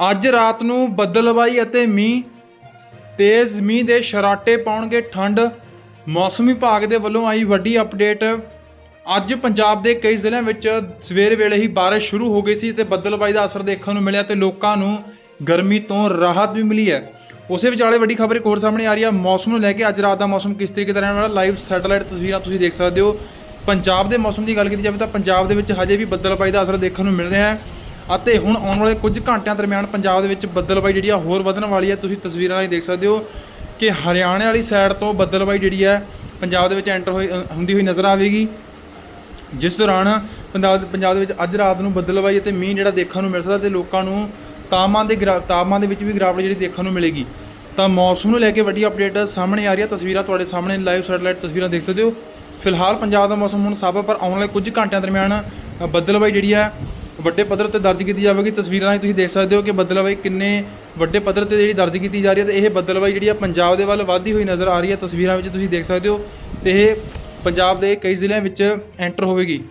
ਅੱਜ ਰਾਤ ਨੂੰ ਬੱਦਲਬਾਈ ਅਤੇ ਮੀਂਹ, ਤੇਜ਼ ਮੀਂਹ ਦੇ ਸ਼ਰਾਟੇ ਪਾਉਣਗੇ ਠੰਡ। ਮੌਸਮ ਵਿਭਾਗ ਦੇ ਵੱਲੋਂ ਆਈ ਵੱਡੀ ਅਪਡੇਟ। ਅੱਜ ਪੰਜਾਬ ਦੇ ਕਈ ਜ਼ਿਲ੍ਹਿਆਂ ਵਿੱਚ ਸਵੇਰ ਵੇਲੇ ਹੀ ਬਾਰਿਸ਼ ਸ਼ੁਰੂ ਹੋ ਗਈ ਸੀ ਤੇ ਬੱਦਲਬਾਈ ਦਾ ਅਸਰ ਦੇਖਣ ਨੂੰ ਮਿਲਿਆ ਤੇ ਲੋਕਾਂ ਨੂੰ ਗਰਮੀ ਤੋਂ ਰਾਹਤ ਵੀ ਮਿਲੀ ਹੈ। ਉਸੇ ਵਿਚਾਲੇ ਵੱਡੀ ਖਬਰ ਇੱਕ ਹੋਰ ਸਾਹਮਣੇ ਆ ਰਹੀ ਹੈ। ਮੌਸਮ ਨੂੰ ਲੈ ਕੇ ਅੱਜ ਰਾਤ ਦਾ ਮੌਸਮ ਕਿਸ ਤਰੀਕੇ ਦਾ ਰਹਿਣ ਵਾਲਾ ਲਾਈਵ ਸੈਟੇਲਾਈਟ ਤਸਵੀਰਾਂ ਤੁਸੀਂ ਦੇਖ ਸਕਦੇ ਹੋ। ਪੰਜਾਬ ਦੇ ਮੌਸਮ ਦੀ ਗੱਲ ਕੀਤੀ ਜਾਵੇ ਤਾਂ ਪੰਜਾਬ ਦੇ ਵਿੱਚ ਹਜੇ ਵੀ ਬੱਦਲਬਾਈ ਦਾ ਅਸਰ ਦੇਖਣ ਨੂੰ ਮਿਲ ਰਿਹਾ ਹੈ। ਅਤੇ ਹੁਣ ਆਉਣ ਵਾਲੇ ਕੁਝ ਘੰਟਿਆਂ ਦਰਮਿਆਨ ਪੰਜਾਬ ਦੇ ਵਿੱਚ ਬੱਦਲਬਾਈ ਜਿਹੜੀ ਆ ਹੋਰ ਵਧਣ ਵਾਲੀ ਹੈ ਤੁਸੀਂ ਤਸਵੀਰਾਂ ਰਾਹੀਂ ਦੇਖ ਸਕਦੇ ਹੋ ਕਿ ਹਰਿਆਣੇ ਵਾਲੀ ਸਾਈਡ ਤੋਂ ਬੱਦਲਬਾਈ ਜਿਹੜੀ ਹੈ ਪੰਜਾਬ ਦੇ ਵਿੱਚ ਐਂਟਰ ਹੋਈ ਹੁੰਦੀ ਹੋਈ ਨਜ਼ਰ ਆਵੇਗੀ। ਜਿਸ ਦੌਰਾਨ ਪੰਜਾਬ ਪੰਜਾਬ ਦੇ ਵਿੱਚ ਅੱਜ ਰਾਤ ਨੂੰ ਬੱਦਲਬਾਈ ਅਤੇ ਮੀਂਹ ਜਿਹੜਾ ਦੇਖਣ ਨੂੰ ਮਿਲ ਸਕਦਾ ਤੇ ਲੋਕਾਂ ਨੂੰ ਤਾਪਮਾਨ ਦੇ ਗਿਰਾ- ਤਾਪਮਾਨ ਦੇ ਵਿੱਚ ਵੀ ਗਿਰਾਵਟ ਜਿਹੜੀ ਦੇਖਣ ਨੂੰ ਮਿਲੇਗੀ। ਤਾਂ ਮੌਸਮ ਨੂੰ ਲੈ ਕੇ ਵੱਡੀ ਅਪਡੇਟ ਸਾਹਮਣੇ ਆ ਰਹੀ ਹੈ ਤਸਵੀਰਾਂ ਤੁਹਾਡੇ ਸਾਹਮਣੇ ਲਾਈਵ ਸੈਟੇਲਾਈਟ ਤਸਵੀਰਾਂ ਦੇਖ ਸਕਦੇ ਹੋ। ਫਿਲਹਾਲ ਪੰਜਾਬ ਦਾ ਮੌਸਮ ਹੁਣ ਸਾਫ਼ ਹੈ ਪਰ ਆਉਣ ਵਾਲੇ ਕੁਝ ਘੰਟਿਆਂ ਦਰਮਿਆਨ ਅ, ਬੱਦਲਬਾਈ ਜਿਹੜੀ ਹੈ ਵੱਡੇ ਪੱਧਰ ਤੇ ਦਰਜ ਕੀਤੀ ਜਾਵੇਗੀ। ਤਸਵੀਰਾਂ ਰਾਹੀਂ ਤੁਸੀਂ ਦੇਖ ਸਕਦੇ ਹੋ ਕਿ ਬੱਦਲਬਾਈ ਕਿੰਨੇ ਵੱਡੇ ਪੱਧਰ ਤੇ ਜਿਹੜੀ ਦਰਜ ਕੀਤੀ ਜਾ ਰਹੀ ਹੈ ਤੇ ਇਹ ਬੱਦਲਬਾਈ ਜਿਹੜੀ ਆ ਪੰਜਾਬ ਦੇ ਵੱਲ ਵਧਦੀ ਹੋਈ ਨਜ਼ਰ ਆ ਰਹੀ ਹੈ। ਤਸਵੀਰਾਂ ਵਿੱਚ ਤੁਸੀਂ ਦੇਖ ਸਕਦੇ ਹੋ ਤੇ ਇਹ ਪੰਜਾਬ ਦੇ ਕਈ ਜ਼ਿਲ੍ਹਿਆਂ ਵਿੱਚ ਐਂਟਰ ਹੋਵੇਗੀ।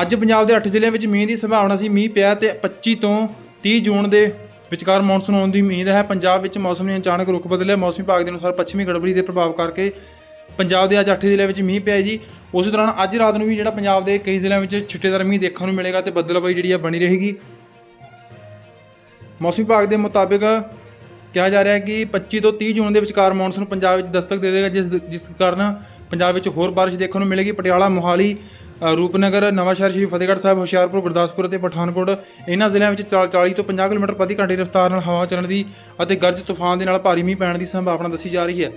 ਅੱਜ ਪੰਜਾਬ ਦੇ 8 ਜ਼ਿਲ੍ਹਿਆਂ ਵਿੱਚ ਮੀਂਹ ਦੀ ਸੰਭਾਵਨਾ ਸੀ। ਮੀਂਹ ਪਿਆ ਤੇ 25 ਤੋਂ 30 ਜੂਨ ਦੇ ਵਿਚਕਾਰ ਮੌਨਸੂਨ ਆਉਣ ਦੀ ਉਮੀਦ ਹੈ। ਪੰਜਾਬ ਵਿੱਚ ਮੌਸਮ ਨੇ ਅਚਾਨਕ ਰੁਖ ਬਦਲਿਆ। ਮੌਸਮ ਵਿਭਾਗ ਦੇ ਅਨੁਸਾਰ ਪੱਛਮੀ ਗੜਬੜੀ ਦੇ ਪ੍ਰਭਾਵ ਕਰਕੇ ਪੰਜਾਬ ਦੇ ਅੱਜ 8 ਜ਼ਿਲ੍ਹਿਆਂ ਵਿੱਚ ਮੀਂਹ ਪਿਆ ਜੀ। ਉਸ ਦੌਰਾਨ ਅੱਜ ਰਾਤ ਨੂੰ ਵੀ ਜਿਹੜਾ ਪੰਜਾਬ ਦੇ ਕਈ ਜ਼ਿਲ੍ਹਿਆਂ ਵਿੱਚ ਛਿੱਟੇਦਾਰ ਮੀਂਹ ਦੇਖਣ ਨੂੰ ਮਿਲੇਗਾ ਤੇ ਬੱਦਲਬਾਈ ਜਿਹੜੀ ਆ ਬਣੀ ਰਹੇਗੀ। ਮੌਸਮ ਵਿਭਾਗ ਦੇ ਮੁਤਾਬਿਕ ਕਿਹਾ ਜਾ ਰਿਹਾ ਹੈ ਕਿ 25 ਤੋਂ 30 ਜੂਨ ਦੇ ਵਿਚਕਾਰ ਮੌਨਸੂਨ ਪੰਜਾਬ ਵਿੱਚ ਦਸਤਕ ਦੇ ਦੇਗਾ, ਜਿਸ ਜਿਸ ਕਾਰਨ ਪੰਜਾਬ ਵਿੱਚ ਹੋਰ ਬਾਰਿਸ਼ ਦੇਖਣ ਨੂੰ ਮਿਲੇਗੀ। ਪਟਿਆਲਾ, ਮੋਹਾਲੀ ਰੂਪਨਗਰ ਨਵਾਂਸ਼ਹਿਰ ਸ਼੍ਰੀ ਫਤਿਹਗੜ੍ਹ ਸਾਹਿਬ, ਹੁਸ਼ਿਆਰਪੁਰ, ਗੁਰਦਾਸਪੁਰ ਅਤੇ ਪਠਾਨਕੋਟ ਇਹਨਾਂ ਜ਼ਿਲ੍ਹਿਆਂ ਵਿੱਚ ਚਾ- 40 ਤੋਂ 50 ਕਿਲੋਮੀਟਰ ਪ੍ਰਤੀ ਘੰਟੇ ਦੀ ਰਫ਼ਤਾਰ ਨਾਲ ਹਵਾ ਚੱਲਣ ਦੀ ਅਤੇ ਗਰਜ ਤੂਫਾਨ ਦੇ ਨਾਲ ਭਾਰੀ ਮੀਂਹ ਪੈਣ ਦੀ ਸੰਭਾਵਨਾ ਦੱਸੀ ਜਾ ਰਹੀ ਹੈ।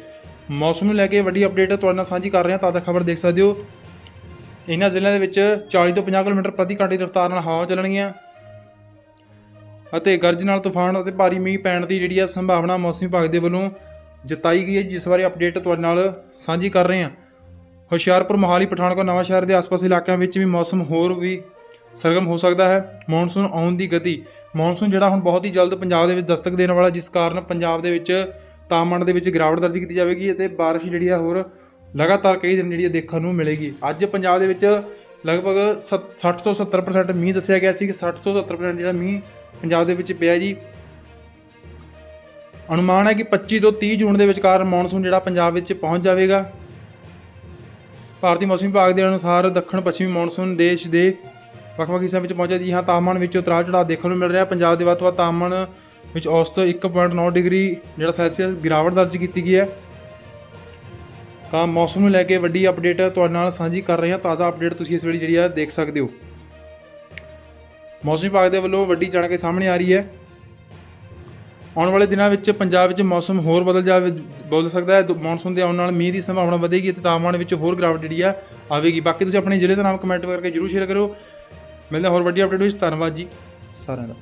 ਮੌਸਮ ਨੂੰ ਲੈ ਕੇ ਵੱਡੀ ਅਪਡੇਟ ਤੁਹਾਡੇ ਨਾਲ ਸਾਂਝੀ ਕਰ ਰਹੇ ਹਾਂ ਤਾਜ਼ਾ ਖਬਰ ਦੇਖ ਸਕਦੇ ਹੋ। ਇਹਨਾਂ ਜ਼ਿਲ੍ਹਿਆਂ ਦੇ ਵਿੱਚ 40 ਤੋਂ 50 ਕਿਲੋਮੀਟਰ ਪ੍ਰਤੀ ਘੰਟੇ ਦੀ ਰਫ਼ਤਾਰ ਨਾਲ ਹਵਾ ਚੱਲਣਗੀਆਂ ਅਤੇ ਗਰਜ ਨਾਲ ਤੂਫਾਨ ਅਤੇ ਭਾਰੀ ਮੀਂਹ ਪੈਣ ਦੀ ਜਿਹੜੀ ਆ ਸੰਭਾਵਨਾ ਮੌਸਮ ਵਿਭਾਗ ਦੇ ਵੱਲੋਂ ਜਤਾਈ ਗਈ ਹੈ, ਜਿਸ ਬਾਰੇ ਅਪਡੇਟ ਤੁਹਾਡੇ ਨਾਲ ਸਾਂਝੀ ਕਰ ਰਹੇ ਹਾਂ। ਹੁਸ਼ਿਆਰਪੁਰ, ਮੋਹਾਲੀ, ਪਠਾਨਕੋਟ ਨਵਾਂਸ਼ਹਿਰ ਦੇ ਆਸ-ਪਾਸ ਇਲਾਕਿਆਂ ਵਿੱਚ ਵੀ ਮੌਸਮ ਹੋਰ ਵੀ ਸਰਗਮ ਹੋ ਸਕਦਾ ਹੈ। ਮੌਨਸੂਨ ਆਉਣ ਦੀ ਗਤੀ, ਮੌਨਸੂਨ ਜਿਹੜਾ ਹੁਣ ਬਹੁਤ ਹੀ ਜਲਦ ਪੰਜਾਬ ਦੇ ਵਿੱਚ ਦਸਤਕ ਦੇਣ ਵਾਲਾ, ਜਿਸ ਕਾਰਨ ਪੰਜਾਬ ਦੇ ਵਿੱਚ ਤਾਪਮਾਨ ਦੇ ਵਿੱਚ ਗਿਰਾਵਟ ਦਰਜ ਕੀਤੀ ਜਾਵੇਗੀ ਅਤੇ ਬਾਰਿਸ਼ ਜਿਹੜੀ ਆ ਹੋਰ ਲਗਾਤਾਰ ਕਈ ਦਿਨ ਜਿਹੜੀ ਆ ਦੇਖਣ ਨੂੰ ਮਿਲੇਗੀ। ਅੱਜ ਪੰਜਾਬ ਦੇ ਵਿੱਚ ਲਗਭਗ ਸੱਤ- 60 ਤੋਂ 70% ਮੀਂਹ ਦੱਸਿਆ ਗਿਆ ਸੀ ਕਿ 60 ਤੋਂ 70% ਜਿਹੜਾ ਮੀਂਹ ਪੰਜਾਬ ਦੇ ਵਿੱਚ ਪਿਆ ਜੀ। ਅਨੁਮਾਨ ਹੈ ਕਿ 25 ਤੋਂ 30 ਜੂਨ ਦੇ ਵਿਚਕਾਰ ਮੌਨਸੂਨ ਜਿਹੜਾ ਪੰਜਾਬ ਵਿੱਚ ਪਹੁੰਚ ਜਾਵੇਗਾ। ਭਾਰਤੀ ਮੌਸਮ ਵਿਭਾਗ ਦੇ ਅਨੁਸਾਰ ਦੱਖਣ ਪੱਛਮੀ ਮੌਨਸੂਨ ਦੇਸ਼ ਦੇ ਵੱਖ-ਵੱਖ ਹਿੱਸਿਆਂ ਵਿੱਚ ਪਹੁੰਚਿਆ ਜੀ। ਹਾਂ ਤਾਪਮਾਨ ਵਿੱਚ ਉਤਰਾਅ ਚੜਾਅ ਦੇਖਣ ਨੂੰ ਮਿਲ ਰਿਹਾ। ਪੰਜਾਬ ਦੇ ਵੱਧ ਤੋਂ ਵੱਧ ਤਾਪਮਾਨ ਵਿੱਚ ਔਸਤ 1.9 ਡਿਗਰੀ ਜਿਹੜਾ ਸੈਲਸੀਅਸ ਗਿਰਾਵਟ ਦਰਜ ਕੀਤੀ ਗਈ ਹੈ। ਤਾਂ ਮੌਸਮ ਨੂੰ ਲੈ ਕੇ ਵੱਡੀ ਅਪਡੇਟ ਤੁਹਾਡੇ ਨਾਲ ਸਾਂਝੀ ਕਰ ਰਹੇ ਹਾਂ। ਤਾਜ਼ਾ ਅਪਡੇਟ ਤੁਸੀਂ ਇਸ ਵੇਲੇ ਜਿਹੜੀ ਆ ਦੇਖ ਸਕਦੇ ਹੋ। ਮੌਸਮ ਵਿਭਾਗ ਦੇ ਵੱਲੋਂ ਵੱਡੀ ਜਾਣਕਾਰੀ ਸਾਹਮਣੇ ਆ ਰਹੀ ਹੈ। ਆਉਣ ਵਾਲੇ ਦਿਨਾਂ ਵਿੱਚ ਪੰਜਾਬ ਵਿੱਚ ਮੌਸਮ ਹੋਰ ਬਦਲ ਜਾਵੇ, ਬਦਲ ਸਕਦਾ ਹੈ। ਮੌਨਸੂਨ ਦੇ ਆਉਣ ਨਾਲ ਮੀਂਹ ਦੀ ਸੰਭਾਵਨਾ ਵਧੇਗੀ ਅਤੇ ਤਾਪਮਾਨ ਵਿੱਚ ਹੋਰ ਗਿਰਾਵਟ ਜਿਹੜੀ ਆ ਆਵੇਗੀ। ਬਾਕੀ ਤੁਸੀਂ ਆਪਣੇ ਜ਼ਿਲ੍ਹੇ ਦਾ ਨਾਮ ਕਮੈਂਟ ਕਰਕੇ ਜਰੂਰ ਸ਼ੇਅਰ ਕਰੋ ਮਿਲਦੇ ਹਾਂ ਹੋਰ ਵੱਡੀ ਅਪਡੇਟ ਵਿੱਚ। ਧੰਨਵਾਦ ਜੀ ਸਾਰਿਆਂ ਦਾ।